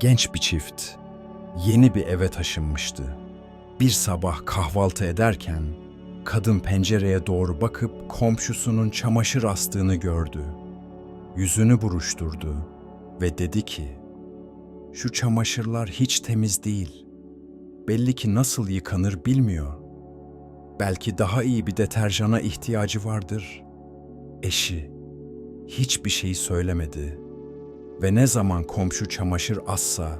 Genç bir çift yeni bir eve taşınmıştı. Bir sabah kahvaltı ederken kadın pencereye doğru bakıp komşusunun çamaşır astığını gördü. Yüzünü buruşturdu ve dedi ki: "Şu çamaşırlar hiç temiz değil. Belli ki nasıl yıkanır bilmiyor. Belki daha iyi bir deterjana ihtiyacı vardır." Eşi hiçbir şey söylemedi ve ne zaman komşu çamaşır assa,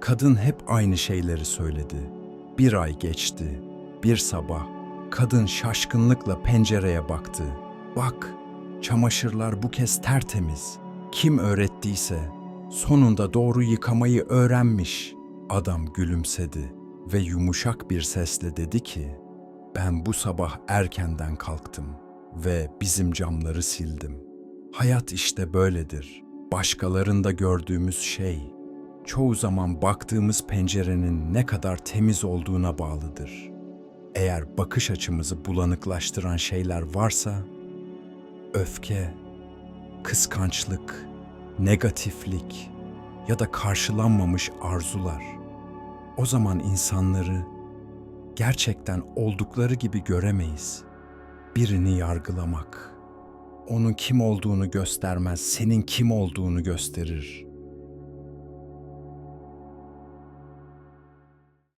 kadın hep aynı şeyleri söyledi. Bir ay geçti. Bir sabah kadın şaşkınlıkla pencereye baktı. Bak, çamaşırlar bu kez tertemiz. Kim öğrettiyse sonunda doğru yıkamayı öğrenmiş. Adam gülümsedi ve yumuşak bir sesle dedi ki: "Ben bu sabah erkenden kalktım ve bizim camları sildim. Hayat işte böyledir. Başkalarında gördüğümüz şey çoğu zaman baktığımız pencerenin ne kadar temiz olduğuna bağlıdır. Eğer bakış açımızı bulanıklaştıran şeyler varsa öfke, kıskançlık, negatiflik ya da karşılanmamış arzular o zaman insanları gerçekten oldukları gibi göremeyiz. Birini yargılamak onun kim olduğunu göstermez, senin kim olduğunu gösterir.